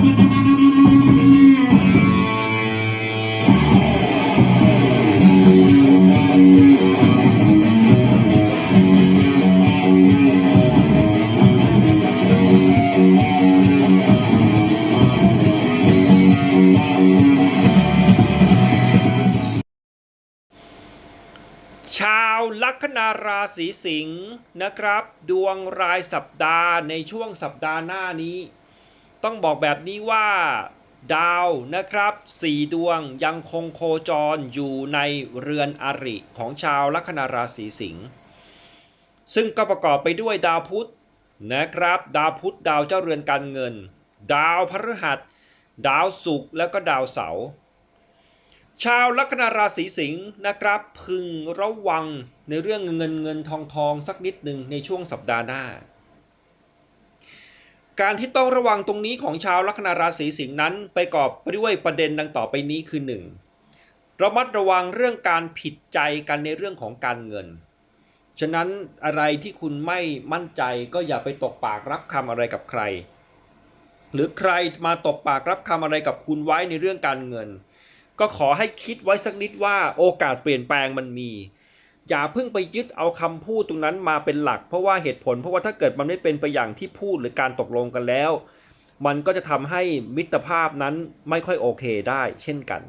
ชาวลัคนาราศีสิงห์นะครับ ดวงรายสัปดาห์ในช่วงสัปดาห์หน้านี้ ต้องบอกแบบนี้ว่าดาวนะครับสี่ดวงยังคงโคจรอยู่ในเรือนอริของชาวลัคนาราศีสิงห์ซึ่งก็ประกอบไปด้วยดาวพุธนะครับ ดาวพุธดาวเจ้าเรือนการเงิน ดาวพฤหัส ดาวศุกร์แล้วก็ดาวเสาร์ชาวลัคนาราศีสิงห์นะครับ พึงระวังในเรื่องเงินเงินทองทองสักนิดหนึ่งในช่วงสัปดาห์หน้า การที่ต้องระวังตรงนี้ของชาวลัคนาราศีสิงห์นั้นไปกอบไปด้วยประเด็นดังต่อไปนี้คือ 1. ระมัดระวังเรื่องการผิดใจกันในเรื่องของการเงิน ฉะนั้นอะไรที่คุณไม่มั่นใจก็อย่าไปตกปากรับคำอะไรกับใคร หรือใครมาตกปากรับคำอะไรกับคุณไว้ในเรื่องการเงิน ก็ขอให้คิดไว้สักนิดว่าโอกาสเปลี่ยนแปลงมันมี อย่าเพิ่งไปยึดเอาคำพูดตรงนั้นมาเป็นหลัก เพราะว่าเหตุผลเพราะว่าถ้าเกิดมันไม่เป็นไปอย่างที่พูดหรือการตกลงกันแล้ว มันก็จะทำให้มิตรภาพนั้นไม่ค่อยโอเคได้เช่นกัน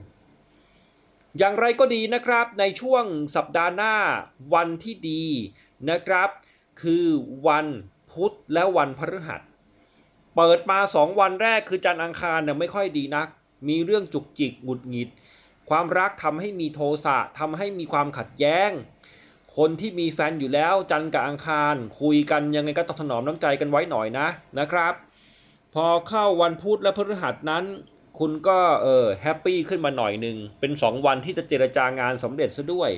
อย่างไรก็ดีนะครับในช่วงสัปดาห์หน้าวันที่ดีนะครับ คือวันพุธและวันพฤหัส เปิดมา 2 วันแรกคือจันทร์อังคารเนี่ยไม่ค่อยดีนัก มีเรื่องจุกจิกหงุดหงิด ความรักทำให้มีโทสะทำให้มีความขัดแย้ง คนที่มีแฟนอยู่แล้วจันกับอังคาร คุยกันยังไงก็ต้องถนอมน้ำใจกันไว้หน่อยนะนะครับ พอเข้าวันพุธและพฤหัสนั้น คุณก็เออแฮปปี้ขึ้นมาหน่อยหนึ่งเป็น 2 วันที่จะเจรจางานสำเร็จซะด้วย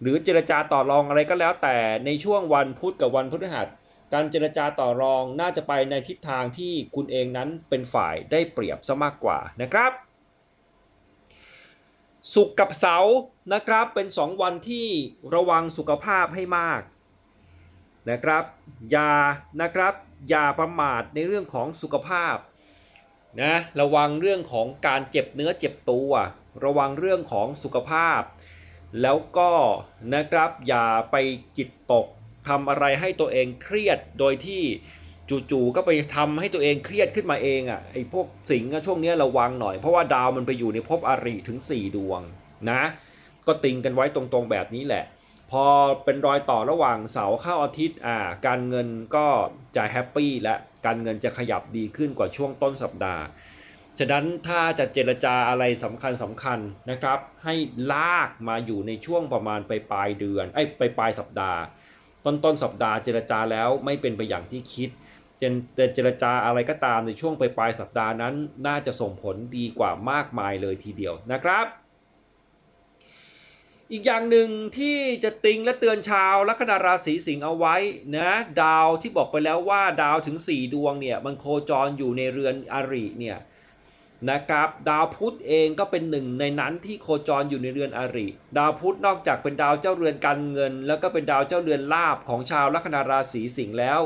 หรือเจรจาต่อรองอะไรก็แล้ว แต่ในช่วงวันพุธกับวันพฤหัสการเจรจาต่อรองน่าจะไปในทิศทางที่คุณเองนั้นเป็นฝ่ายได้เปรียบซะมากกว่านะครับ สุขกับเสาร์นะครับเป็น 2 วันที่ระวังสุขภาพให้มากนะครับอย่านะครับอย่าประมาทในเรื่องของสุขภาพนะระวังเรื่องของการเจ็บเนื้อเจ็บตัว ระวังเรื่องของสุขภาพ แล้วก็นะครับอย่าไปจิตตกทำอะไรให้ตัวเองเครียดโดยที่ จู่ๆก็ไปทำให้ตัวเองเครียดขึ้นมาเองอะไอ้พวกสิงห์ช่วงเนี้ยระวังหน่อยเพราะว่าดาวมันไปอยู่ในภพอริถึง 4 ดวงนะ ก็ติงกันไว้ตรงๆแบบนี้แหละ พอเป็นรอยต่อระหว่างเสาเข้าอาทิตย์อ่าการเงินก็จะแฮปปี้และการเงินจะขยับดีขึ้นกว่าช่วงต้นสัปดาห์ฉะนั้นถ้าจะเจรจาอะไรสำคัญสำคัญนะครับ ให้ลากมาอยู่ในช่วงประมาณไปปลายเดือนไอ้ไปปลายสัปดาห์ ต้นต้นสัปดาห์เจรจาแล้วไม่เป็นไปอย่างที่คิด เจนเจรจาอะไรก็ตามในช่วงปปลายสัปดาห์นั้น น่าจะส่งผลดีกว่ามากมายเลยทีเดียวนะครับ อีกอย่างหนึ่งที่จะติงและเตือนชาวลัคนาราศีสิงห์เอาไว้นะดาวที่บอกไปแล้วว่าดาวถึง 4 ดวงเนี่ยมันโคจรอยู่ในเรือนอริเนี่ยนะครับดาวพุธเองก็เป็นหนึ่งในนั้นที่โคจรอยู่ในเรือนอริ ดาวพุธนอกจากเป็นดาวเจ้าเรือนการเงิน แล้วก็เป็นดาวเจ้าเรือนลาบของชาวลัคนาราศีสิงห์แล้ว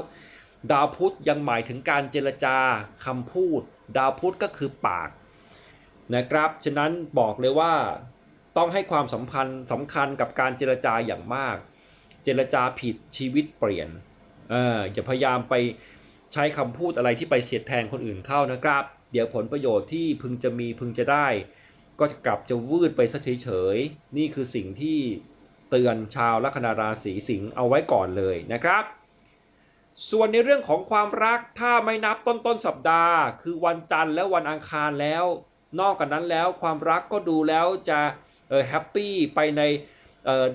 ดาวพุธยังหมายถึงการเจรจาคำพูด ดาวพุธก็คือปากนะครับ ฉะนั้นบอกเลยว่าต้องให้ความสำคัญสำคัญกับการเจรจาอย่างมาก เจรจาผิดชีวิตเปลี่ยนเอออย่าพยายามไปใช้คำพูดอะไรที่ไปเสียดแทงคนอื่นเข้านะครับ เดี๋ยวผลประโยชน์ที่พึงจะมีพึงจะได้ ก็จะกลับจะวืดไปซะเฉยๆนี่คือสิ่งที่เตือนชาวลัคนาราศีสิงห์เอาไว้ก่อนเลยนะครับ ส่วนในเรื่องของความรักถ้าไม่นับต้นต้นสัปดาห์ คือวันจันทร์และวันอังคารแล้ว นอกจากนั้นแล้วความรักก็ดูแล้วจะแฮปปี้ไปใน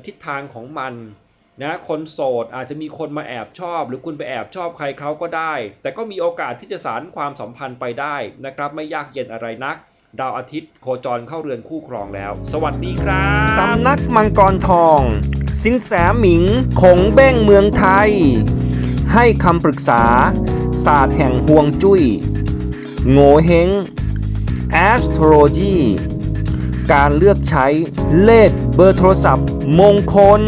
ทิศทางของมันนะคนโสดอาจจะมีคนมาแอบชอบ หรือคุณไปแอบชอบใครเขาก็ได้ แต่ก็มีโอกาสที่จะสารความสัมพันธ์ไปได้นะครับไม่ยากเย็นอะไรนัก ดาวอาทิตย์โคจรเข้าเรือนคู่ครองแล้ว สวัสดีครับสำนักมังกรทอง สินแสหมิงคงเบ้งเมืองไทย ให้คำปรึกษา ศาสตร์แห่งห่วงจุย้ย โงเฮง astrology การเลือกใช้เลขเบอร์โทรศัพท์มงคล